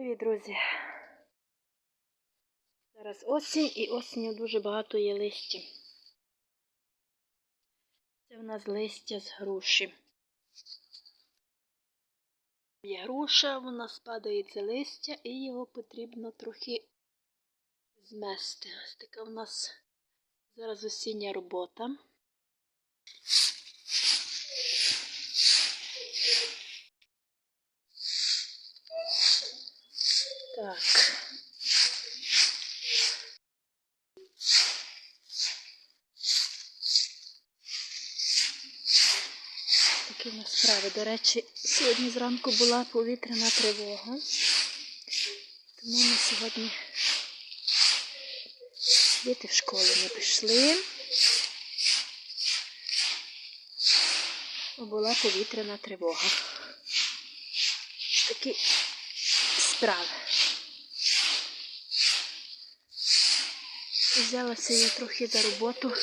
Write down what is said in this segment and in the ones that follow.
Привіт, друзі. Зараз осінь і осінню дуже багато є листя. Це в нас листя з груші. Є груша, вона спадає це листя і його потрібно трохи змести. Ось така в нас зараз осіння робота. Так. Такі в нас справи. До речі, сьогодні зранку була повітряна тривога. Тому ми сьогодні діти в школу не пішли. Була повітряна тривога. Такі справи. Взялася я трохи за роботу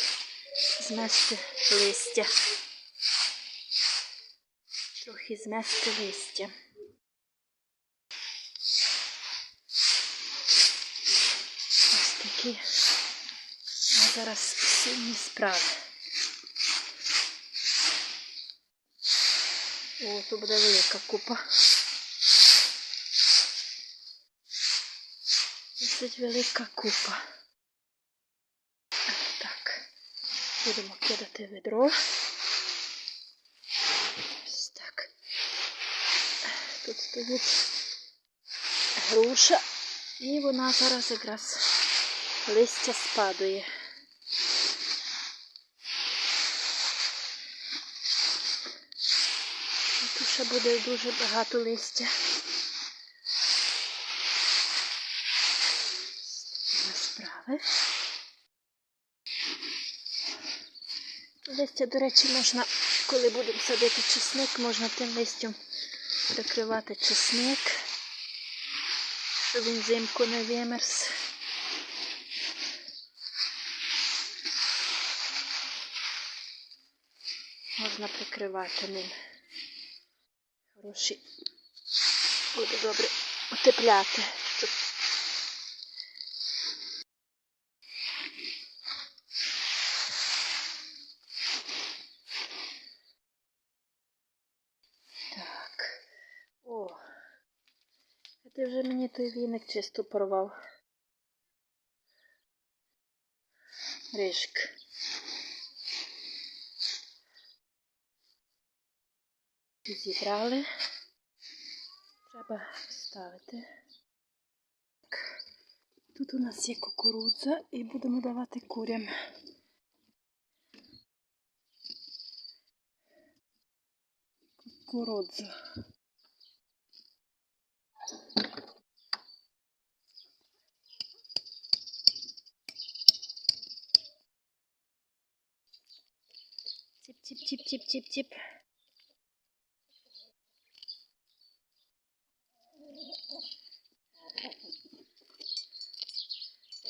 змести листя. Трохи змести листя. Ось такі а зараз сильні справи. О, тут буде велика купа. Досить велика купа. Так, будемо кидати ведро. Ось так. Тут стоїть груша, і вона зараз якраз листя спадає. Тут ще буде дуже багато листя. Справи. Листя, до речі, можна, коли будемо садити чесник, можна тим листям прикривати чесник, щоб він взимку не вимерз. Можна прикривати ним. Хороший буде добре утепляти, щоб Так. О. А ти вже мені той віник чисто порвав. Рижик. Зібрали. Треба ставити. Так. Тут у нас є кукурудза і будемо давати курям. Кукурудзу. Тип-тип-тип-тип-тип-тип.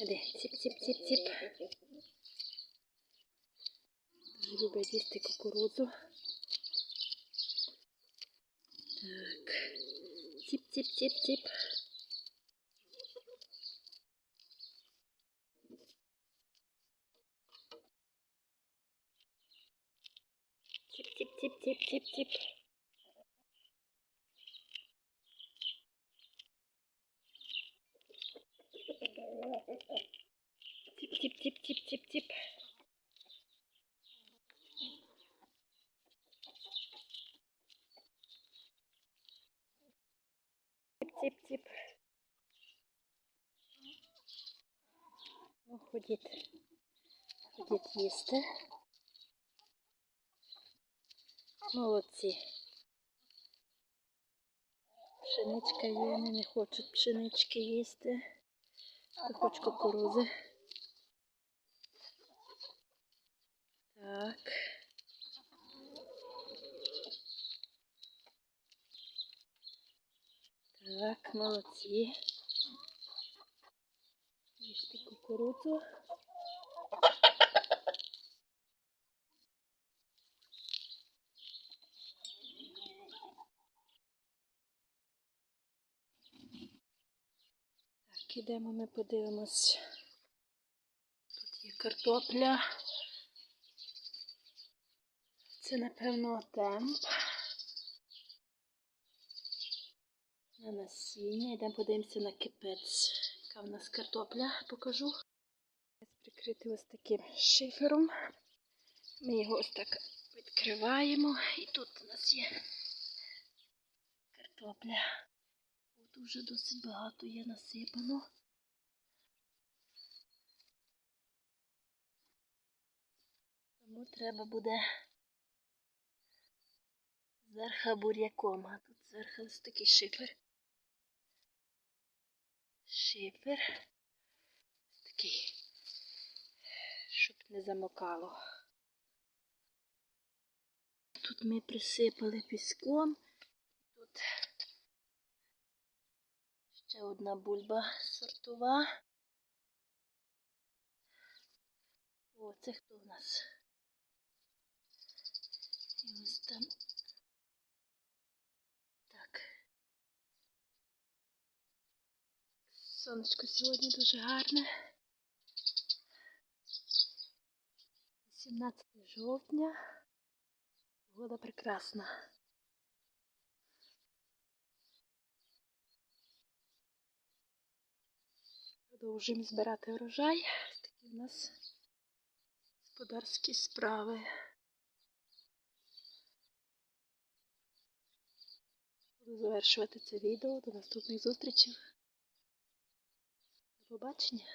Іди, тип-тип-тип-тип. Дуже їсти кукурудзу. Так. Тип-тип-тип-тип. Тип-тип-тип-тип-тип-тип. Тип-тип-тип-тип-тип-тип. Тип-тип-тип. Ну, ходіть. Ходіть їсти. Молодці. Пшеничка є, вони не хочуть пшенички їсти. Хто хоче кукурузи. Так. Так, молодці. Їжте кукурудзу. Йдемо, ми подивимось. Тут є картопля. Це, напевно, темп. На насіння. Йдемо подивимося на кипець. Яка в нас картопля, покажу. Прикрити ось таким шифером. Ми його ось так відкриваємо. І тут у нас є картопля. Тут вже досить багато є насипано. Тому треба буде зверха буряком, а тут зверху ось такий шифер. Шифер. Ось такий, щоб не замокало. Тут ми присипали піском. Тут ще одна бульба сортова. О, це хто у нас? І ось там. Так. Сонечко сьогодні дуже гарне. 18 жовтня. Погода прекрасна. Продовжуємо збирати врожай. Такі в нас господарські справи. Буду завершувати це відео. До наступних зустрічей. До побачення.